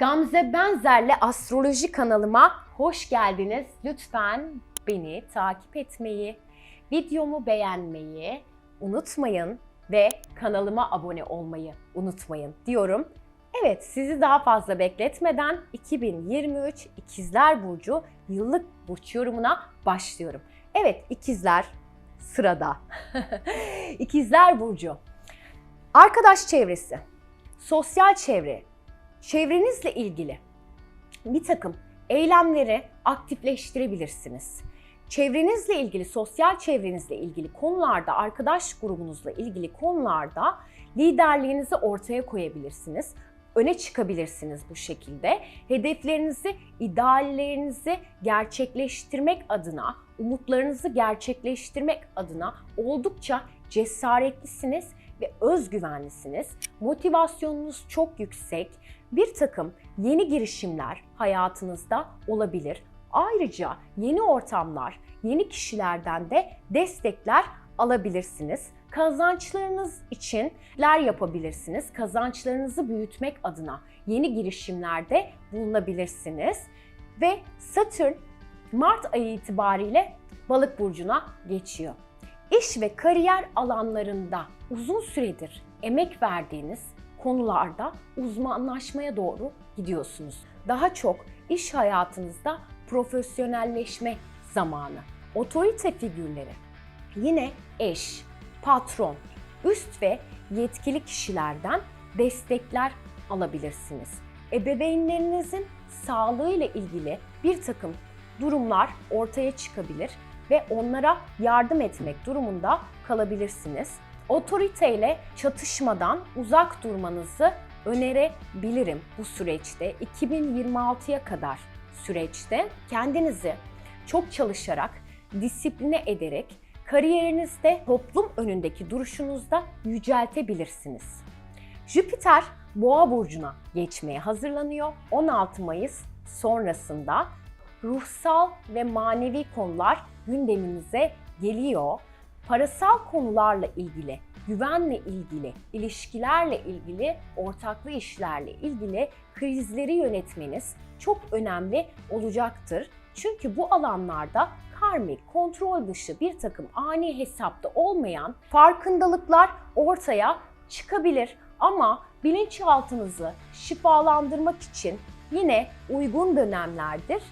Gamze Benzer'le astroloji kanalıma hoş geldiniz. Lütfen beni takip etmeyi, videomu beğenmeyi unutmayın ve kanalıma abone olmayı unutmayın diyorum. Evet, sizi daha fazla bekletmeden 2023 İkizler Burcu yıllık burç yorumuna başlıyorum. Evet, İkizler sırada. İkizler Burcu. Arkadaş çevresi, sosyal çevre, çevrenizle ilgili bir takım eylemleri aktifleştirebilirsiniz. Çevrenizle ilgili, sosyal çevrenizle ilgili konularda, arkadaş grubunuzla ilgili konularda liderliğinizi ortaya koyabilirsiniz. Öne çıkabilirsiniz bu şekilde. Hedeflerinizi, ideallerinizi gerçekleştirmek adına, umutlarınızı gerçekleştirmek adına oldukça cesaretlisiniz ve özgüvenlisiniz. Motivasyonunuz çok yüksek. Bir takım yeni girişimler hayatınızda olabilir. Ayrıca yeni ortamlar, yeni kişilerden de destekler alabilirsiniz. Kazançlarınız için neler yapabilirsiniz? Kazançlarınızı büyütmek adına yeni girişimlerde bulunabilirsiniz. Ve Satürn Mart ayı itibariyle Balık burcuna geçiyor. İş ve kariyer alanlarında uzun süredir emek verdiğiniz konularda uzmanlaşmaya doğru gidiyorsunuz. Daha çok iş hayatınızda profesyonelleşme zamanı. Otorite figürleri, yine eş, patron, üst ve yetkili kişilerden destekler alabilirsiniz. Ebeveynlerinizin sağlığıyla ilgili bir takım durumlar ortaya çıkabilir ve onlara yardım etmek durumunda kalabilirsiniz. Otoriteyle çatışmadan uzak durmanızı önerebilirim bu süreçte. 2026'ya kadar süreçte kendinizi çok çalışarak, disipline ederek kariyerinizde toplum önündeki duruşunuzda yüceltebilirsiniz. Jüpiter Boğa burcuna geçmeye hazırlanıyor. 16 Mayıs sonrasında ruhsal ve manevi konular gündemimize geliyor. Parasal konularla ilgili, güvenle ilgili, ilişkilerle ilgili, ortaklı işlerle ilgili krizleri yönetmeniz çok önemli olacaktır. Çünkü bu alanlarda karmik, kontrol dışı bir takım ani hesapta olmayan farkındalıklar ortaya çıkabilir. Ama bilinçaltınızı şifalandırmak için yine uygun dönemlerdir.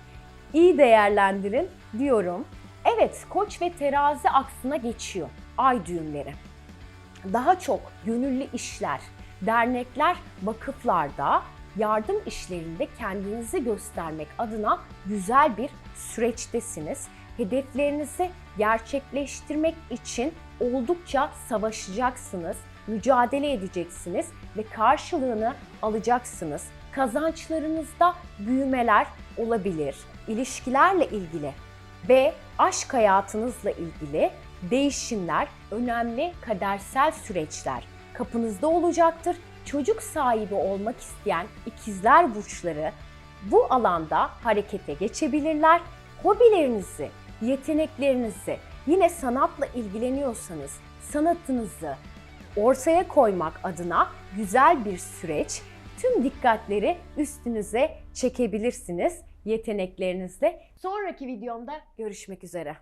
İyi değerlendirin diyorum. Evet, Koç ve Terazi aksına geçiyor ay düğümleri. Daha çok gönüllü işler, dernekler, vakıflarda yardım işlerinde kendinizi göstermek adına güzel bir süreçtesiniz. Hedeflerinizi gerçekleştirmek için oldukça savaşacaksınız, mücadele edeceksiniz ve karşılığını alacaksınız. Kazançlarınızda büyümeler olabilir. İlişkilerle ilgili ve aşk hayatınızla ilgili değişimler, önemli kadersel süreçler kapınızda olacaktır. Çocuk sahibi olmak isteyen ikizler burçları bu alanda harekete geçebilirler. Hobilerinizi, yeteneklerinizi, yine sanatla ilgileniyorsanız sanatınızı ortaya koymak adına güzel bir süreç. Tüm dikkatleri üstünüze çekebilirsiniz yeteneklerinizle. Sonraki videomda görüşmek üzere.